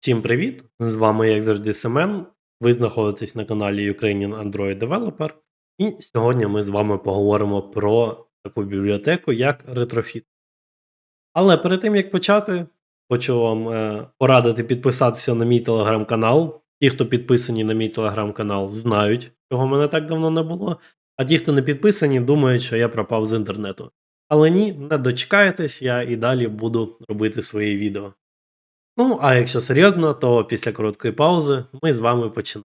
Всім привіт! З вами, як завжди, Семен. Ви знаходитесь на каналі Ukrainian Android Developer. І сьогодні ми з вами поговоримо про таку бібліотеку, як Retrofit. Але перед тим як почати, хочу вам е, порадити підписатися на мій телеграм-канал. Ті, хто підписані на мій телеграм-канал, знають, чого мене так давно не було. А ті, хто не підписані, думають, що я пропав з інтернету. Але ні, не дочекаєтесь, я і далі буду робити свої відео. Ну, а якщо серйозно, то після короткої паузи ми з вами починаємо.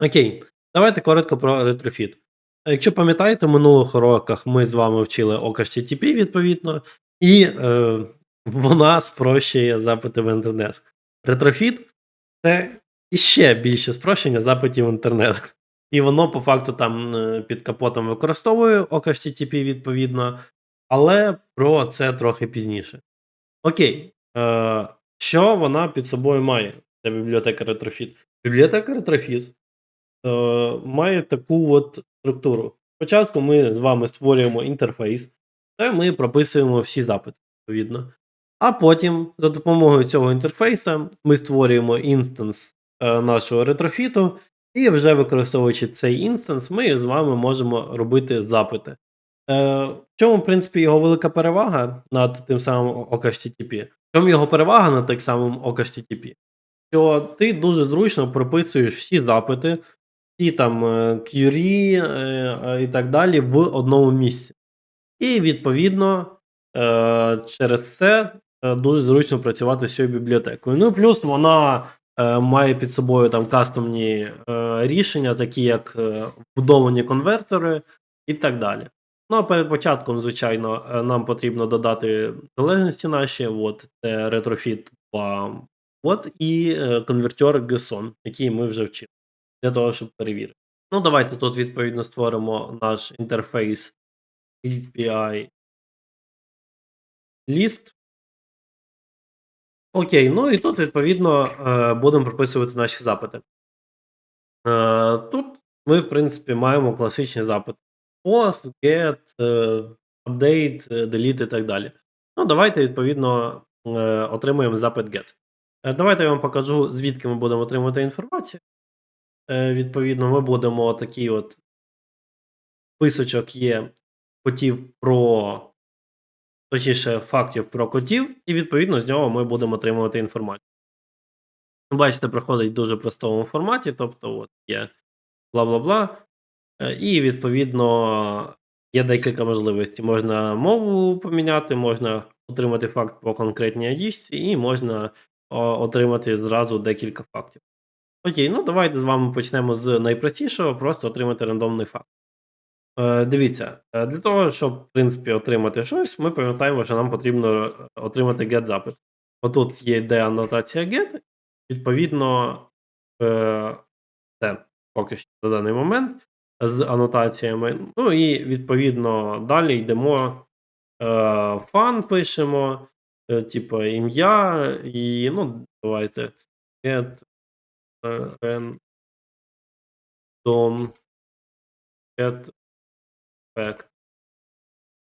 Окей, давайте коротко про ретрофіт. Якщо пам'ятаєте, в минулих уроках ми з вами вчили OKHTTP відповідно, і е, вона спрощує запити в інтернет. Ретрофіт це іще більше спрощення запитів в інтернет. І воно по факту там е, під капотом використовує OKHTTP відповідно, але про це трохи пізніше. Окей, е, що вона під собою має? Ця бібліотека Retrofit? Бібліотека Retrofit е, має таку от структуру. Спочатку ми з вами створюємо інтерфейс, та ми прописуємо всі запити, відповідно. А потім за допомогою цього інтерфейсу ми створюємо інстанс нашого ретрофіту, і вже використовуючи цей інстанс, ми з вами можемо робити запити. Е, в чому, в принципі, його велика перевага над тим самим OKHTTP? В чому його перевага над тим самим OKHTTP? Що ти дуже зручно прописуєш всі запити, всі там е, query е, і так далі в одному місці. І відповідно е, через це е, дуже зручно працювати з цією бібліотекою. Ну плюс вона е, має під собою там кастомні е, рішення, такі як е, вбудовані конвертери і так далі. Ну а перед початком, звичайно, е, нам потрібно додати залежності наші. От це Retrofit 2, от і е, конвертер GSON, який ми вже вчили для того, щоб перевірити. Ну, давайте тут відповідно створимо наш інтерфейс API list. Окей, ну і тут, відповідно, е, будемо прописувати наші запити. Е, Тут ми, в принципі, маємо класичні запити: post, get, е, update, delete і так далі. Ну, давайте, відповідно, отримуємо запит get. Давайте я вам покажу, звідки ми будемо отримувати інформацію. Відповідно, ми будемо такий от списочок є котів про, точніше, фактів про котів, і відповідно з нього ми будемо отримувати інформацію. Бачите, проходить в дуже простому форматі, тобто от є бла-бла-бла. Е, І відповідно є декілька можливостей. Можна мову поміняти, можна отримати факт по конкретній адісці, і можна отримати зразу декілька фактів. Окей, ну давайте з вами почнемо з найпростішого, просто отримати рандомний факт. Е, дивіться, е, для того, щоб в принципі отримати щось, ми пам'ятаємо, що нам потрібно е, отримати get запит. Отут є де анотація get, відповідно, е, це поки що на даний момент з анотаціями. Ну і відповідно далі йдемо. Фан пишемо, типу ім'я, і ну, давайте get random get fact.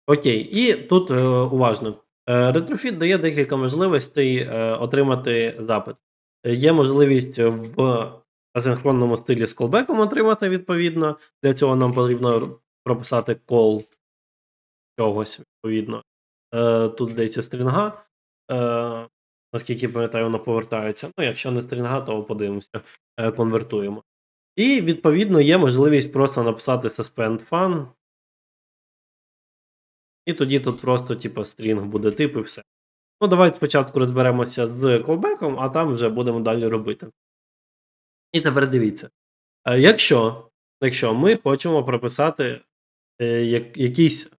Окей, і тут е, уважно. Е, Retrofit дає декілька можливостей е, отримати запит. Е, Є можливість в асинхронному стилі з колбеком отримати відповідно. Для цього нам потрібно прописати call чогось, відповідно. Е, Тут здається стрінга. Е, Наскільки пам'ятаю, воно повертається. Ну, якщо не стрінга, то подивимося, е, конвертуємо. І відповідно є можливість просто написати suspend fun. І тоді тут просто, типу, стрінг буде тип і все. Ну, давайте спочатку розберемося з колбеком, а там вже будемо далі робити. І тепер дивіться. Е, Якщо, якщо ми хочемо прописати е, якийсь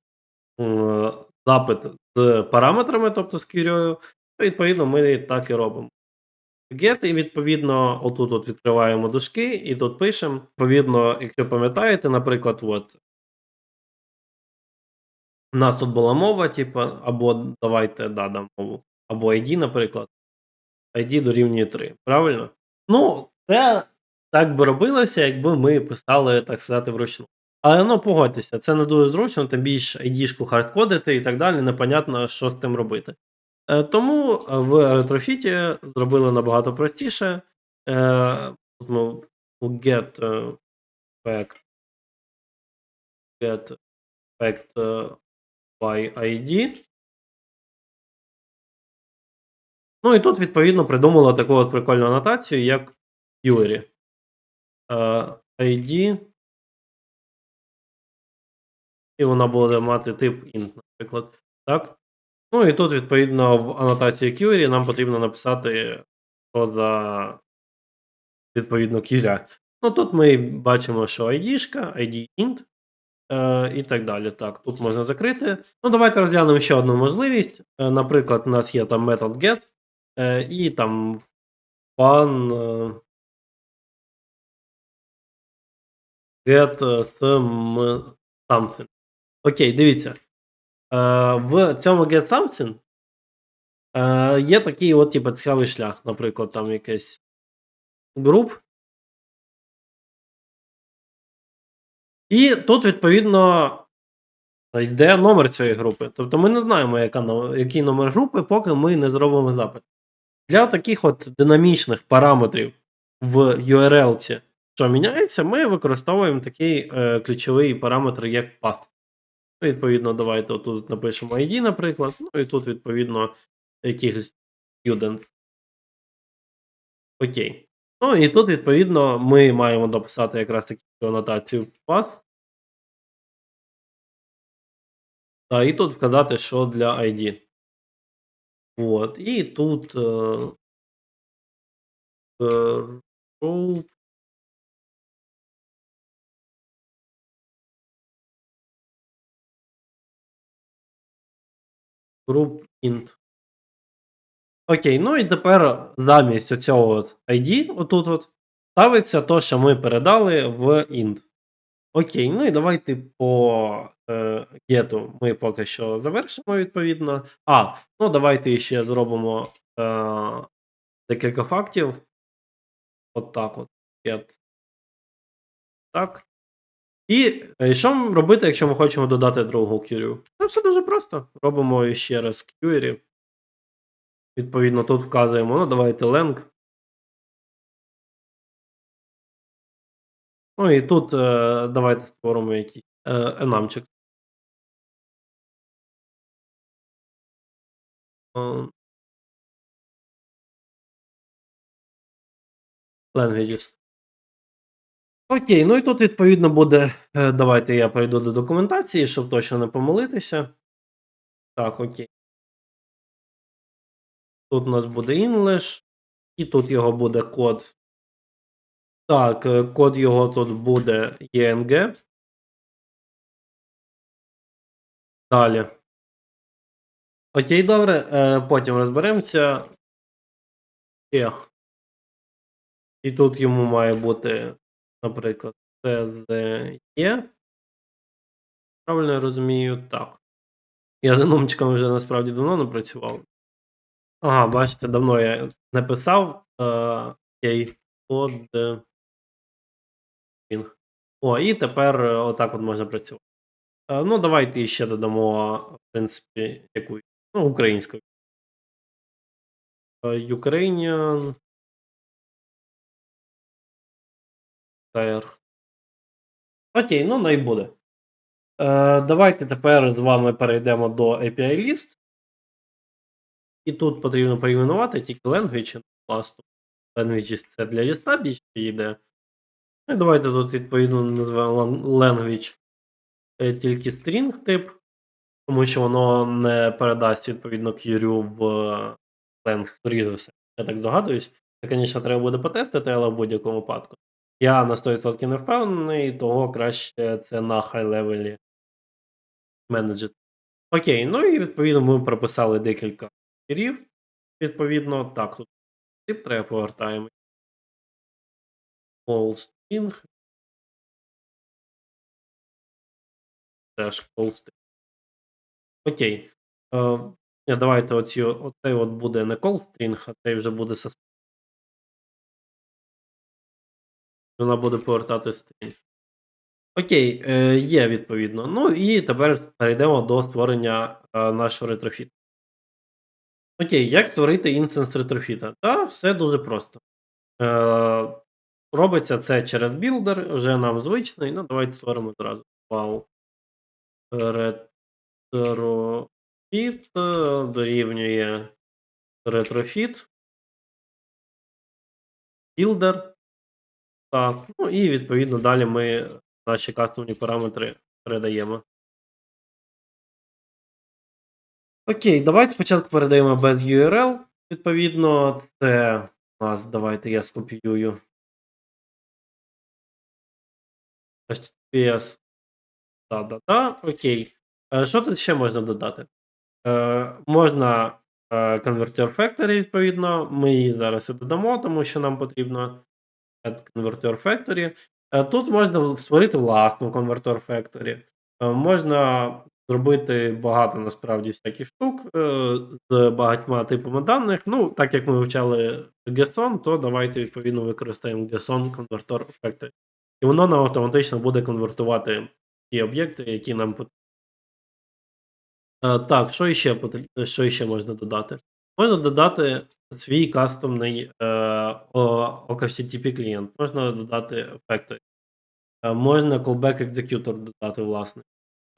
запит з параметрами, тобто з квірьою, то відповідно ми так і робимо. Get, і відповідно, отут от відкриваємо дужки, і тут пишемо. Відповідно, якщо пам'ятаєте, наприклад, от у нас тут була мова, типу, або давайте да, дам мову, або ID, наприклад. ID дорівнює 3. Правильно? Ну, це так би робилося, якби ми писали, так сказати, вручну. Але, ну, погодьтеся, це не дуже зручно, тим більше айдішку хардкодити і так далі, непонятно, що з тим робити. Е, тому в ретрофіті зробили набагато простіше. Е, тут ми get е, fact get е, by ID. Ну і тут, відповідно, придумали таку от прикольну анотацію, як query. Е, ID. І вона буде мати тип int, наприклад. Так? Ну і тут, відповідно, в анотації query нам потрібно написати, що за відповідно кіря. Ну тут ми бачимо, що ID-шка, ID int е, і так далі. Так, тут можна закрити. Ну, давайте розглянемо ще одну можливість. Е, наприклад, у нас є там метод get, е, і там fun е, get some something. Окей, дивіться. Е, в цьому get something е, є такий от, типу, цікавий шлях, наприклад, там якийсь груп. І тут, відповідно, йде номер цієї групи. Тобто ми не знаємо, яка, який номер групи, поки ми не зробимо запит. Для таких от динамічних параметрів в URL, що міняється, ми використовуємо такий е, ключовий параметр, як path. Відповідно, давайте тут напишемо ID, наприклад. Ну і тут, відповідно, якихось student. Окей. Ну і тут, відповідно, ми маємо дописати якраз таку анотацію path. Та, і тут вказати, що для ID. От. І тут. Е, е. Group int. Окей, ну і тепер замість оцього ID, отут от, ставиться то, що ми передали в int. Окей, ну і давайте по е, getу ми поки що завершимо відповідно. А, ну давайте ще зробимо е, декілька фактів. От так от. Get. Так. І е, що робити, якщо ми хочемо додати другу query? Це все дуже просто. Робимо ще раз query. Відповідно, тут вказуємо, ну давайте lang. Ну і тут е, давайте створимо якийсь е, enamчик. Е, Languages. Окей, ну і тут, відповідно, буде. Давайте я перейду до документації, щоб точно не помилитися. Так, окей. Тут у нас буде English, і тут його буде код. Так, е, код його тут буде ENG. Далі. Окей, добре. е, Потім розберемося. Ех. І тут йому має бути, наприклад, CZE. Правильно я розумію? Так. Я з номчиком вже насправді давно не працював. Ага, бачите, давно я написав. Е, код. О, і тепер е, отак от можна працювати. Е, Ну, давайте ще додамо, в принципі, якусь. Ну, українську. Е, Ukrainian. Окей, ну най буде. Е, Давайте тепер з вами перейдемо до API ліст. І тут потрібно перейменувати тільки language класу. Language це для ліста більше йде. Ну, і давайте тут відповідно називаємо language тільки string тип, тому що воно не передасть відповідно query в ленг, скоріше. Я так здогадуюсь. Це, звісно, треба буде потестити, але в будь-якому випадку. Я на 100% не впевнений, того краще це на хай левелі менеджити. Окей, ну і відповідно ми прописали декілька кірів. Відповідно, так, тут тип треба повертаємо. Call string. Теж call string. Окей. Е, давайте оці, оцей от буде не call string, а цей вже буде Вона буде повертати string. Окей, е, є відповідно. Ну і тепер перейдемо до створення е, нашого ретрофіту. Окей, як створити інстанс ретрофіта? Та все дуже просто. Е, робиться це через білдер, вже нам звичний. Ну, давайте створимо зразу. Вау. Ретрофіт е, дорівнює ретрофіт. Builder. Так, ну і відповідно далі ми наші кастомні параметри передаємо. Окей, давайте спочатку передаємо без URL. Відповідно, це у нас, давайте я скопіюю. HTTPS. Да-да-да, окей. Е, Що тут ще можна додати? Е, можна конвертер factory, відповідно. Ми її зараз і додамо, тому що нам потрібно converter factory. Е, Тут можна створити власну конвертер factory. Можна зробити багато насправді всяких штук е, з багатьма типами даних. Ну, так як ми вивчали GSON, то давайте відповідно використаємо GSON Converter Factory. І воно нам автоматично буде конвертувати ті об'єкти, які нам потрібні. Е, Так, що потр- що іще можна додати? Можна додати свій кастомний е, OKHTTP клієнт, можна додати factory. Е, Можна callback executor додати, власне.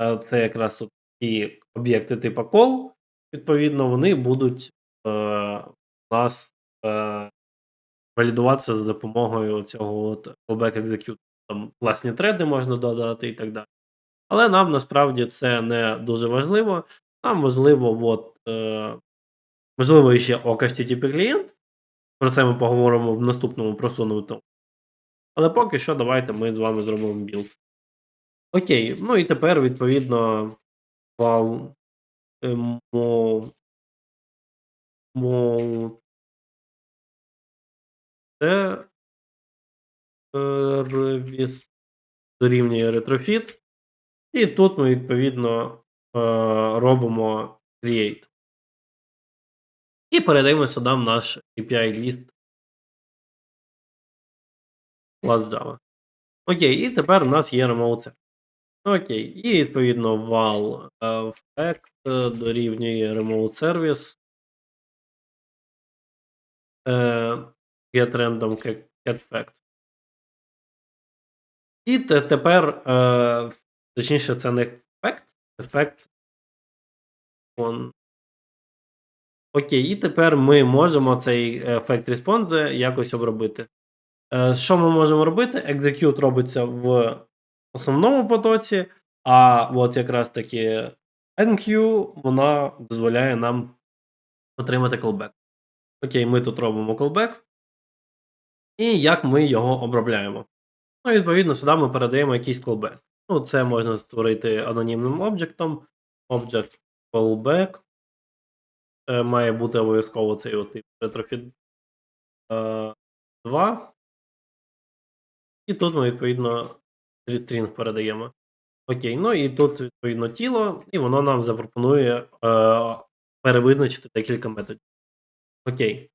Е, Це якраз от ті об'єкти типу call, відповідно, вони будуть е, у нас е, валідуватися за допомогою цього от callback executor. Там власні треди можна додати і так далі. Але нам насправді це не дуже важливо. Нам важливо, от, е, можливо, ще OKHTTP клієнт. Про це ми поговоримо в наступному просунутому. Але поки що, давайте ми з вами зробимо білд. Окей, ну і тепер, відповідно, вал е, мо, мо, це сервіс дорівнює ретрофіт. І тут ми, відповідно, е, робимо create. І передаємо сюди наш API ліст клас Java. Окей, і тепер у нас є remote. Окей, і відповідно е, fact е, дорівнює remote service. е, Get random cat fact. І тепер, е, точніше, це не fact, ефект. Окей, і тепер ми можемо цей ефект response якось обробити. Е, Що ми можемо робити? Execute робиться в основному потоці, а от якраз таки enqueue, вона дозволяє нам отримати callback. Окей, ми тут робимо callback. І як ми його обробляємо? Ну, відповідно, сюди ми передаємо якийсь callback. Ну, це можна створити анонімним об'єктом. Object callback. Е, Має бути обов'язково цей от тип retrofit 2. І тут ми, відповідно, string передаємо. Окей, ну і тут, відповідно, тіло, і воно нам запропонує е, перевизначити декілька методів. Окей.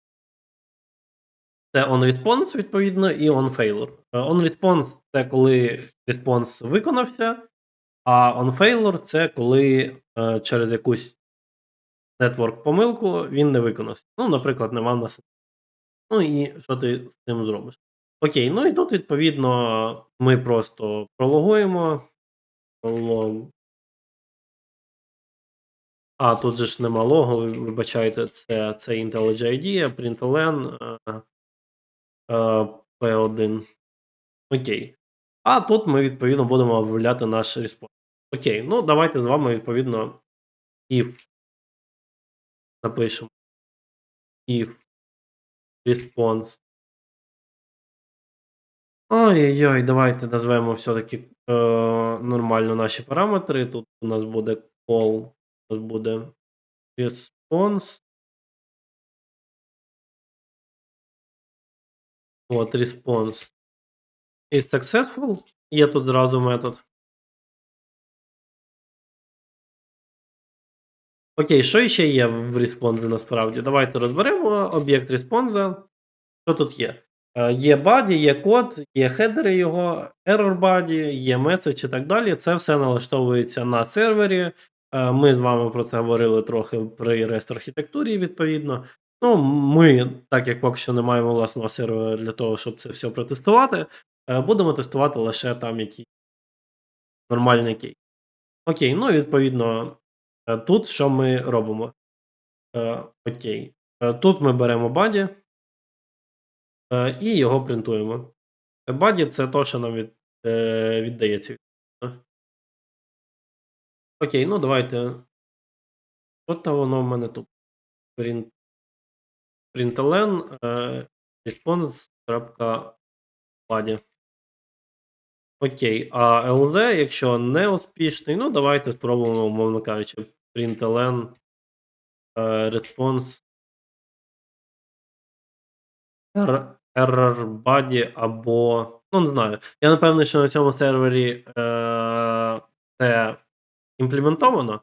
Це onResponse, відповідно, і onFailure. Е, OnResponse це коли респонс виконався, а onFailure це коли е, через якусь network помилку він не виконався. Ну, наприклад, нема в нас. Ну і що ти з цим зробиш? Окей, ну і тут, відповідно, ми просто прологуємо. Лог. А, тут же ж нема лого, ви- вибачайте, це, це IntelliJ IDEA, println е, е, P1. Окей. А тут ми, відповідно, будемо обробляти наш респонс. Окей, ну давайте з вами, відповідно, if напишемо. If response. Ой-ой-ой, давайте назвемо все-таки е, нормально наші параметри. Тут у нас буде call, у нас буде response. От, response is successful. Є тут зразу метод. Окей, що ще є в респонзі насправді? Давайте розберемо об'єкт респонза. Що тут є? Е, є body, є код, є хедери його, error body, є меседж і так далі. Це все налаштовується на сервері. Е, ми з вами про це говорили трохи при REST архітектурі, відповідно. Ну, ми, так як поки що не маємо власного сервера для того, щоб це все протестувати, е, будемо тестувати лише там якісь нормальний кейс. Окей, ну відповідно, тут що ми робимо? Окей. Тут ми беремо е, і його принтуємо. Body це то, що нам від, е, віддається. Окей, ну давайте. От воно в мене тут. Print, println е, response.body. Окей, а LD, якщо не успішний, ну давайте спробуємо, умовно кажучи, println е, response Error body або. Ну, не знаю. Я напевний, що на цьому сервері е, це імплементовано.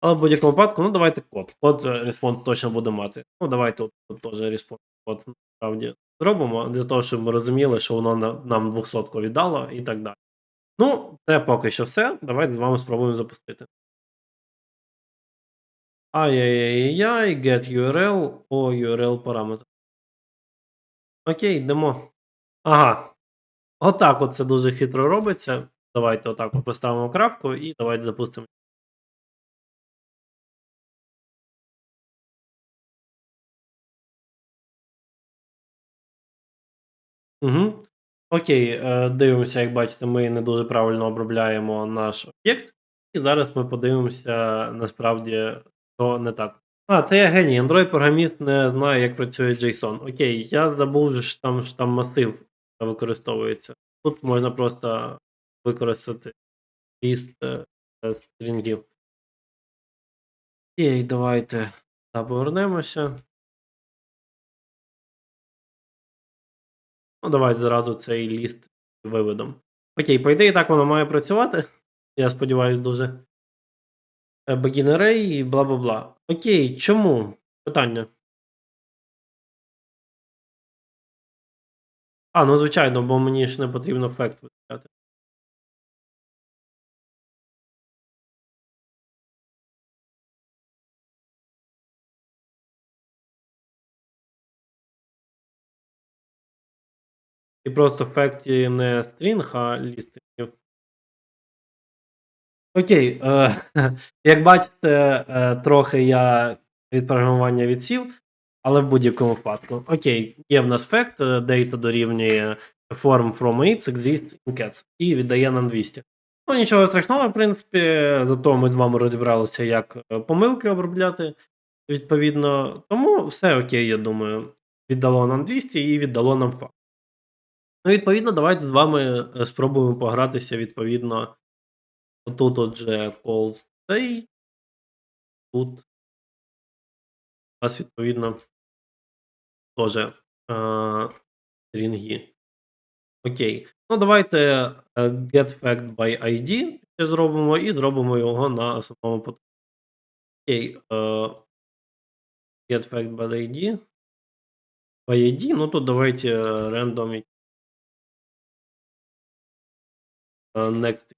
Але в будь-якому випадку, ну давайте код. Код е, response точно буде мати. Ну, давайте тут, тут теж response код насправді зробимо, для того, щоб ми розуміли, що воно на, нам 200 віддало і так далі. Ну, це поки що все. Давайте з вами спробуємо запустити. Ай-яй-яй-яй, get URL по URL параметр. Окей, йдемо. Ага. Отак от це дуже хитро робиться. Давайте отак от поставимо крапку і давайте запустимо. Угу. Окей, е, дивимося, як бачите, ми не дуже правильно обробляємо наш об'єкт. І зараз ми подивимося, насправді, що не так. А, це я геній. Android-програміст не знає, як працює JSON. Окей, я забув, що там що там масив використовується. Тут можна просто використати ліст е, е, стрінгів. Окей, давайте повернемося. Ну, давайте зразу цей ліст виведемо. Окей, по ідеї, так воно має працювати. Я сподіваюся, дуже. Begin array і бла бла бла. Окей, чому? Питання. А, ну звичайно, бо мені ж не потрібно факт виставляти. І просто в факті не стрінг, а ліст. Окей, е, як бачите, е, трохи я від програмування відсів, але в будь-якому випадку. Окей, є в нас fact, е, data дорівнює form from it exists in cats і віддає нам 200. Ну, нічого страшного, в принципі, зато ми з вами розібралися, як помилки обробляти відповідно. Тому все окей, я думаю. Віддало нам 200 і віддало нам факт. Ну, відповідно, давайте з вами спробуємо погратися відповідно. Отут отже call state. Тут у відповідно теж е, стрінги. Окей. Ну, давайте е, get fact by ID ще зробимо і зробимо його на основному потоці. Окей. Е, get fact by ID. By ID, ну тут давайте random next.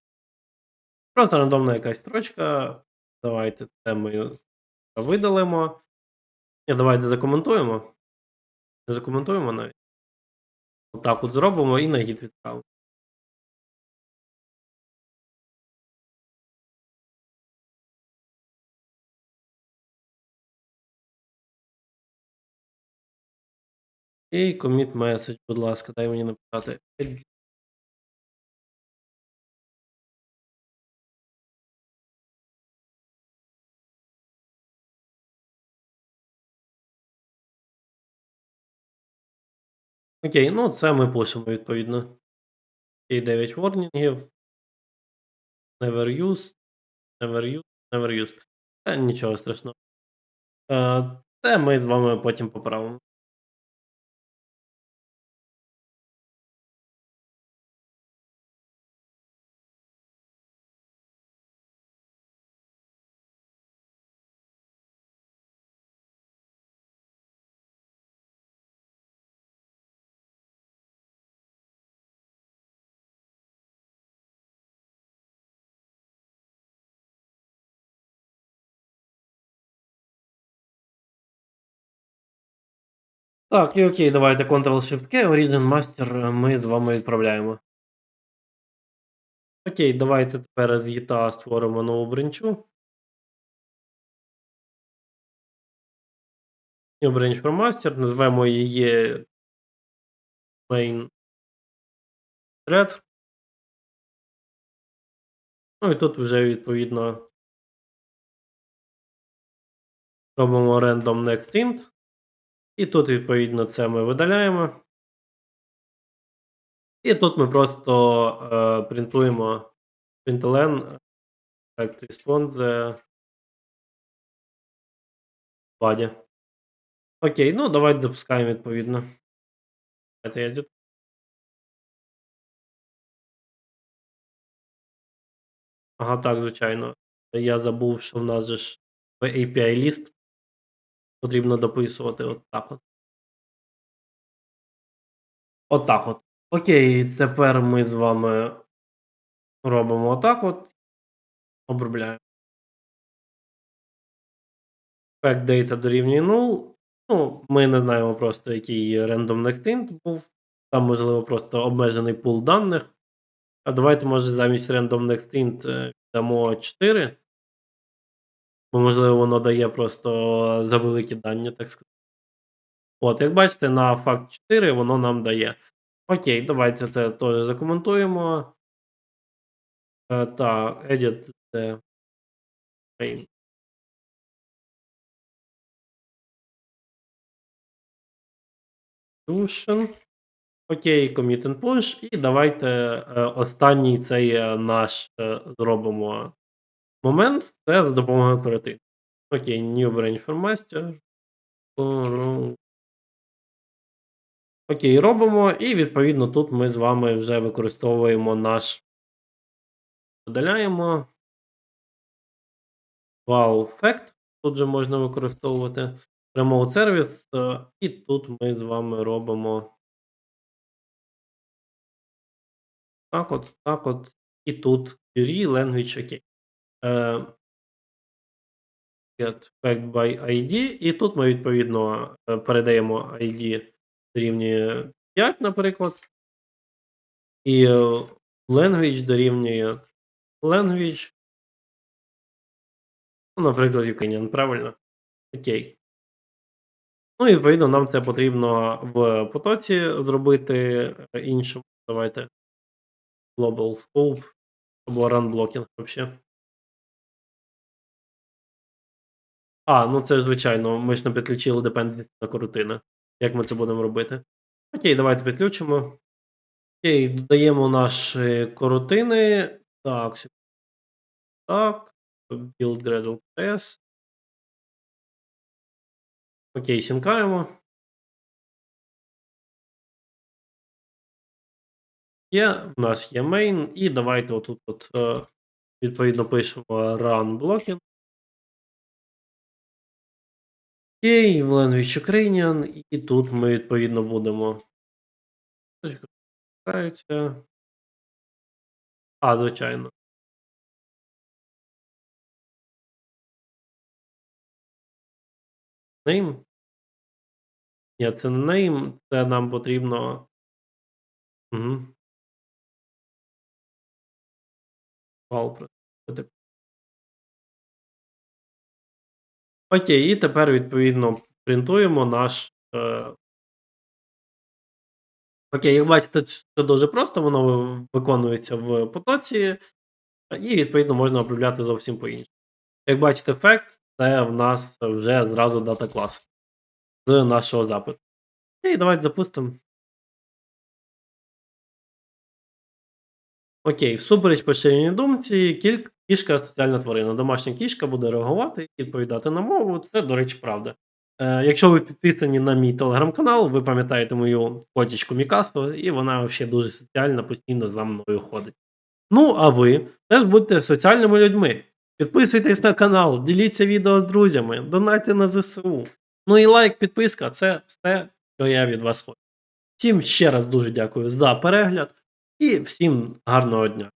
Просто рандомна якась строчка. Давайте ми видалимо. Ні, давайте закоментуємо. Не закоментуємо навіть. Отак от зробимо і на гід відправимо. І commit message, будь ласка, дай мені написати. Окей, ну це ми пишемо відповідно. І 9 ворнінгів. Never use, never use, never use. Та нічого страшного. Е, Це ми з вами потім поправимо. Так, і окей, давайте Ctrl-Shift-K, Origin Master ми з вами відправляємо. Окей, давайте тепер з гіта створимо нову бренчу. New branch for master, назвемо її main thread. Ну і тут вже відповідно робимо random next int. І тут, відповідно, це ми видаляємо. І тут ми просто е, принтуємо println fact response body. Окей, ну давайте запускаємо відповідно. Давайте я Ага, так, звичайно. Я забув, що в нас же ж API ліст потрібно дописувати от так от. От так от. Окей, тепер ми з вами робимо отак от. Обробляємо. Fact data дорівнює null. Ну, ми не знаємо просто, який random next int був. Там, можливо, просто обмежений пул даних. А давайте, може, замість random next int е, дамо 4. Бо, можливо, воно дає просто за великі дані, так сказати. От, як бачите, на факт 4 воно нам дає. Окей, давайте це теж закоментуємо. Е, так, edit main. Function. Окей, commit and push. І давайте е, останній цей е, наш зробимо момент. Це за допомогою короти. Окей, new branch for master. Окей, робимо. І відповідно тут ми з вами вже використовуємо наш. Видаляємо. Wow fact. Тут же можна використовувати. Remote service. е, І тут ми з вами робимо. Так от, так от. І тут query language OK. Get fact by ID. І тут ми відповідно е, передаємо ID дорівнює 5, наприклад. І е, language дорівнює language. Ну, наприклад, Ukrainian, правильно? Окей. Ну, і відповідно, нам це потрібно в потоці зробити е, іншим. Давайте. Global scope або run blocking вообще. А, ну це звичайно, ми ж не підключили dependency на корутини. Як ми це будемо робити? Окей, давайте підключимо. Окей, додаємо наші корутини. Так, так. Build Gradle. Окей, сімкаємо. Є, в нас є main, і давайте отут от, е, відповідно пишемо run blocking. Окей, в language Ukrainian, і тут ми відповідно будемо. А, звичайно. Name. Ні, це не name, це нам потрібно. Угу. Вау, Окей, і тепер відповідно принтуємо наш. Е... Окей, як бачите, це дуже просто, воно виконується в потоці, і відповідно можна обробляти зовсім по-іншому. Як бачите, ефект це в нас вже зразу дата клас з нашого запиту. І давайте запустимо. Окей, всупереч поширеній думці, кіль... кішка соціальна тварина. Домашня кішка буде реагувати і відповідати на мову. Це, до речі, правда. Е, якщо ви підписані на мій телеграм-канал, ви пам'ятаєте мою котічку Мікасу, і вона взагалі дуже соціальна, постійно за мною ходить. Ну, а ви теж будьте соціальними людьми. Підписуйтесь на канал, діліться відео з друзями, донайте на ЗСУ. Ну і лайк, підписка це все, що я від вас хочу. Всім ще раз дуже дякую за перегляд і всім гарного дня.